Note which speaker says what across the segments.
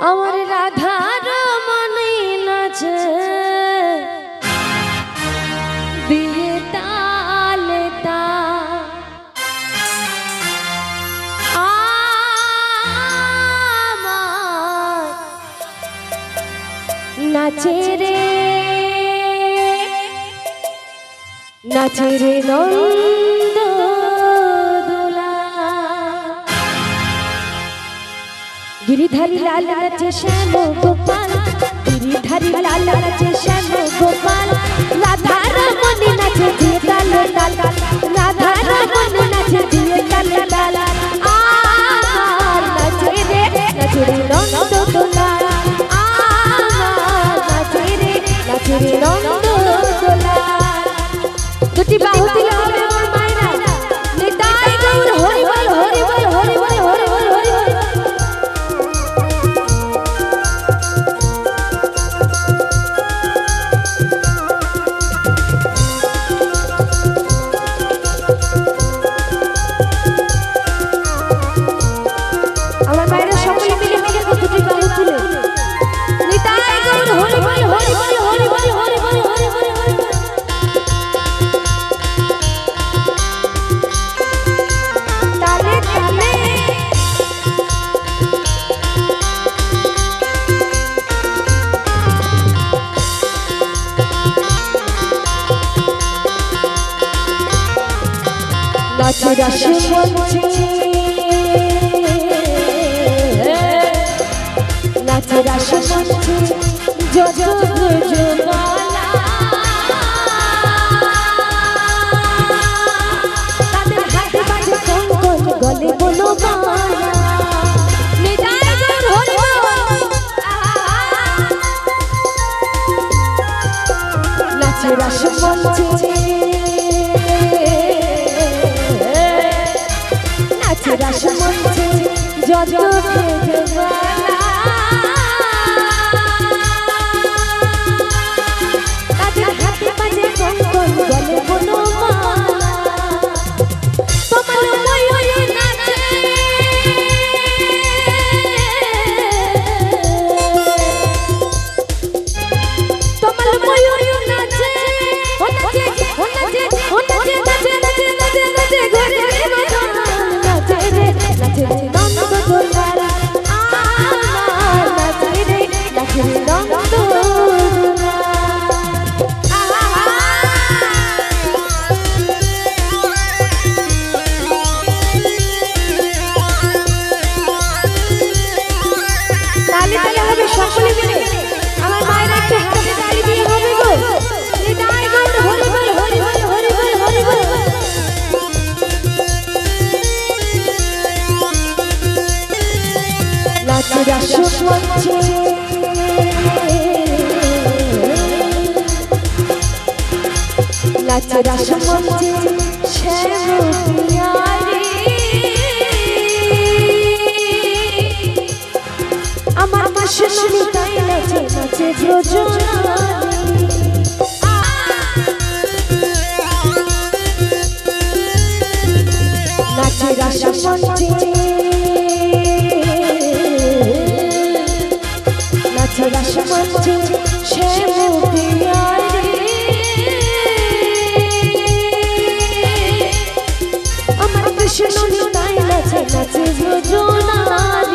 Speaker 1: আমার রাধার মনে নাচে। দিয়ে তালে তা। নাচে রে। নাচে রে নন্দ গিরিধারী লাল নাচে শ্যাম গোপাল গিরিধারী লাল নাচে শ্যাম গোপাল রাধা রমণী নাচে দিয়ে তাল তাল রাধা রমণী নাচে দিয়ে তাল তাল আমার নাচে রে নাচে রে নন্দ দোলা আমার নাচে রে নাচে রে নন্দ দোলা দুটি বাহু দিলে নাচে রাসে মঞ্চে নাচে রাসে মঞ্চে যত ব্রজমালা তাদের হাতে বাজে কঙ্কন গলে বলো মালা। নিতাই গৌর হরি বল নাচে রাস মঞ্চে নাচে নাচে রাস নাচে রাস মঞ্চে শ্যাম আমার পাশে শুনি তাই নাচে নাচে ব্রজনালী রাস মঞ্চে আমার শুনি তাই নাচে নাচে ব্রজনালী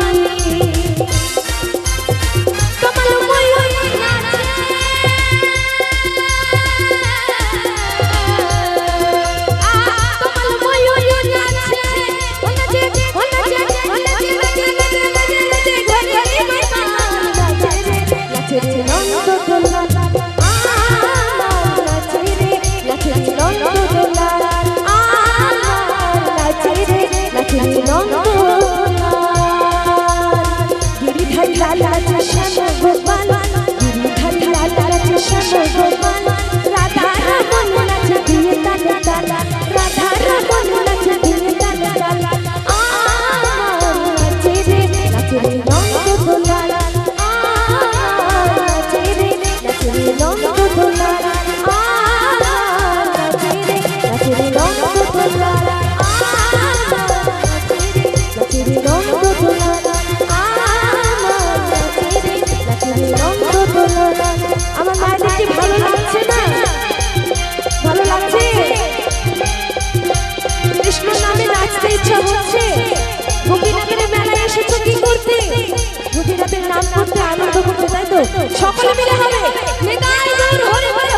Speaker 1: গোপীনাথের নাম করতে আনন্দ করতে তাই তো? সকলে মিলে হবে। নিতাই গৌর হরি হরি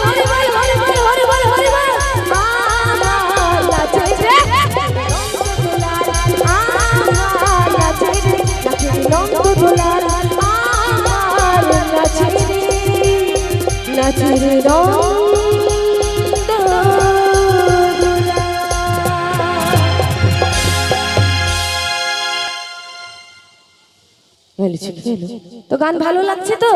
Speaker 1: তো গান ভালো লাগছে তো?